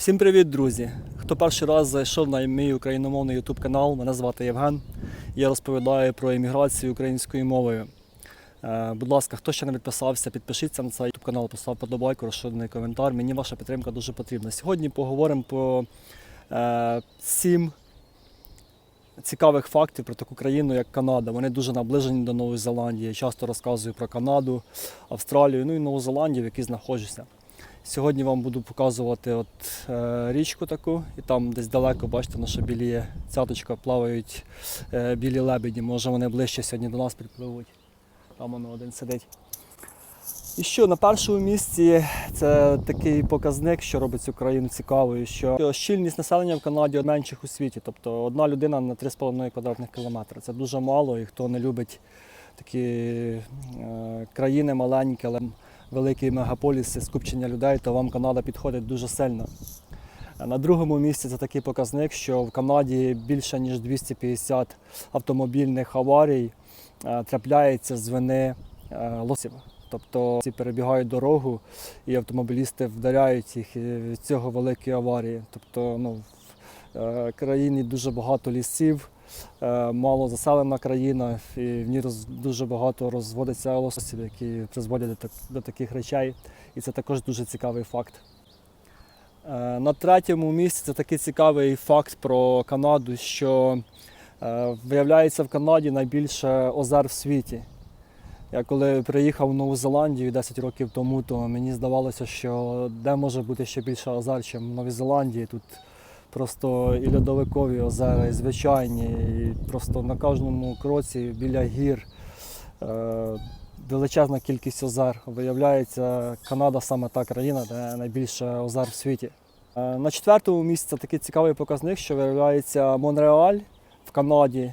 Всім привіт, друзі! Хто перший раз зайшов на мій україномовний YouTube канал, мене звати Євген. Я розповідаю про імміграцію українською мовою. Е, будь ласка, хто ще не підписався, підпишіться на цей YouTube канал, постав подобайку, розширений коментар. Мені ваша підтримка дуже потрібна. Сьогодні поговоримо про е, сім цікавих фактів про таку країну, як Канада. Вони дуже наближені до Нової Зеландії. Я часто розказую про Канаду, Австралію, ну і Нову Зеландію, в якій знаходжуся. Сьогодні вам буду показувати от, е, річку таку, і там десь далеко, бачите, наша білі цяточка плавають е, білі лебеді. Може вони ближче сьогодні до нас підпливуть. Там воно один сидить. І що на першому місці це такий показник, що робить цю країну цікавою, що щільність населення в Канаді менших у світі, тобто одна людина на 3,5 квадратних кілометри. Це дуже мало, і хто не любить такі е, країни маленькі, але великі мегаполіси, скупчення людей, то вам Канада підходить дуже сильно. На другому місці це такий показник, що в Канаді більше ніж 250 автомобільних аварій е, трапляється з вини е, лосів. Тобто ці перебігають дорогу і автомобілісти вдаряють їх і від цього великі аварії. Тобто ну, в е, країні дуже багато лісів, е, мало заселена країна, і в ній роз, дуже багато розводиться лососів, які призводять до, до таких речей. І це також дуже цікавий факт. Е, На третьому місці це такий цікавий факт про Канаду, що е, виявляється в Канаді найбільше озер в світі. Я коли приїхав в Нову Зеландію 10 років тому, то мені здавалося, що де може бути ще більше озер, ніж в Новій Зеландії. Тут просто і льодовикові озера, і звичайні, і просто на кожному кроці біля гір е, величезна кількість озер. Виявляється, Канада саме та країна, де найбільше озер в світі. Е, На четвертому місці такий цікавий показник, що виявляється Монреаль в Канаді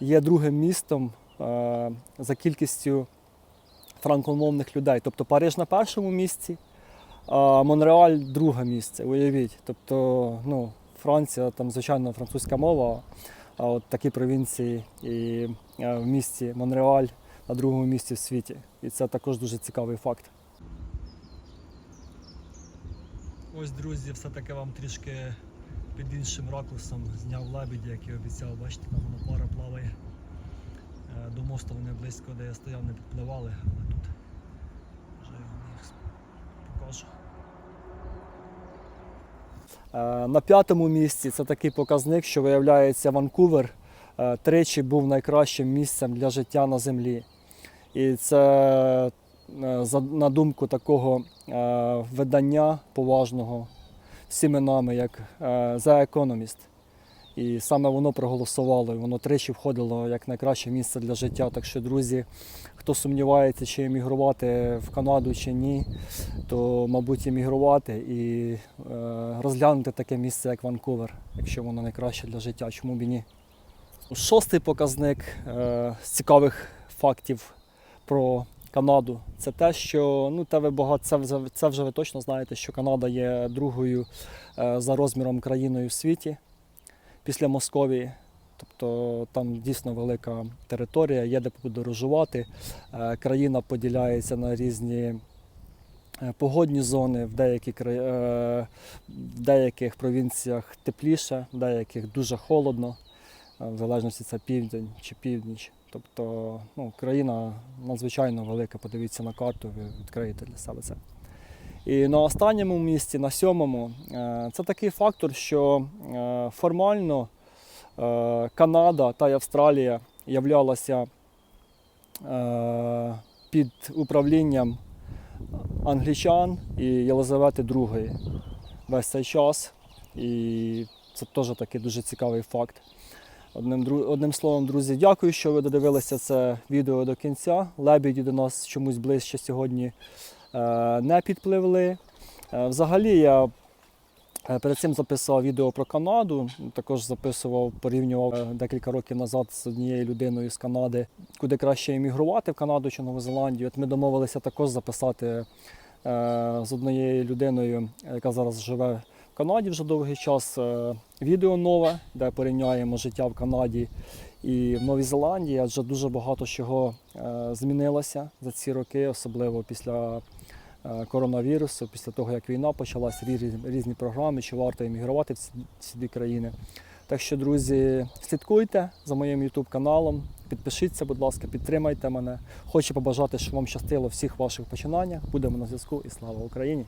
є другим містом е, за кількістю франкомовних людей. Тобто Париж на першому місці, а Монреаль друге місце. Уявіть. Тобто, ну, Франція, там, звичайно, французька мова, а от такі провінції і е, в місті Монреаль на другому місці в світі. І це також дуже цікавий факт. Ось, друзі, все-таки вам трішки під іншим ракурсом зняв лебеді, як і обіцяв. Бачите, там воно пара плаває. Е, До мосту вони близько, де я стояв, не підпливали, але тут вже я вам їх покажу. Е, На п'ятому місці це такий показник, що виявляється Ванкувер е, тричі був найкращим місцем для життя на землі. І це е, на думку такого е, видання поважного всіми нами, як е, The Economist. І саме воно проголосувало, і воно тричі входило як найкраще місце для життя. Так що, друзі, хто сумнівається, чи емігрувати в Канаду чи ні, то, мабуть, емігрувати і е, розглянути таке місце, як Ванкувер, якщо воно найкраще для життя, чому б і ні. Шостий показник е, цікавих фактів про Канаду це те, що ну, те ви багато, це, вже- це вже ви точно знаєте, що Канада є другою е, за розміром країною в світі після Московії. Тобто там дійсно велика територія, є де подорожувати. Е, Країна поділяється на різні е, погодні зони, в, деякі, е, в деяких провінціях тепліше, в деяких дуже холодно, в залежності це південь чи північ. Тобто ну, країна надзвичайно велика, подивіться на карту, ви відкриєте для себе це. І на останньому місці, на сьомому, е, це такий фактор, що е, формально е, Канада та Австралія являлася е, під управлінням англічан і Єлизавети II весь цей час. І це теж такий дуже цікавий факт. Одним, одним словом, друзі, дякую, що ви додивилися це відео до кінця. Лебеді до нас чомусь ближче сьогодні не підпливли. Е, Взагалі я е, перед цим записував відео про Канаду, також записував, порівнював е, декілька років назад з однією людиною з Канади, куди краще емігрувати в Канаду чи Нову Зеландію. От ми домовилися також записати е, з однією людиною, яка зараз живе в Канаді вже довгий час, е, відео нове, де порівняємо життя в Канаді і в Новій Зеландії, адже дуже багато чого е, змінилося за ці роки, особливо після е, коронавірусу, після того, як війна почалася, різні, програми, чи варто емігрувати в ці, дві країни. Так що, друзі, слідкуйте за моїм YouTube каналом, підпишіться, будь ласка, підтримайте мене. Хочу побажати, щоб вам щастило всіх ваших починаннях. Будемо на зв'язку і слава Україні!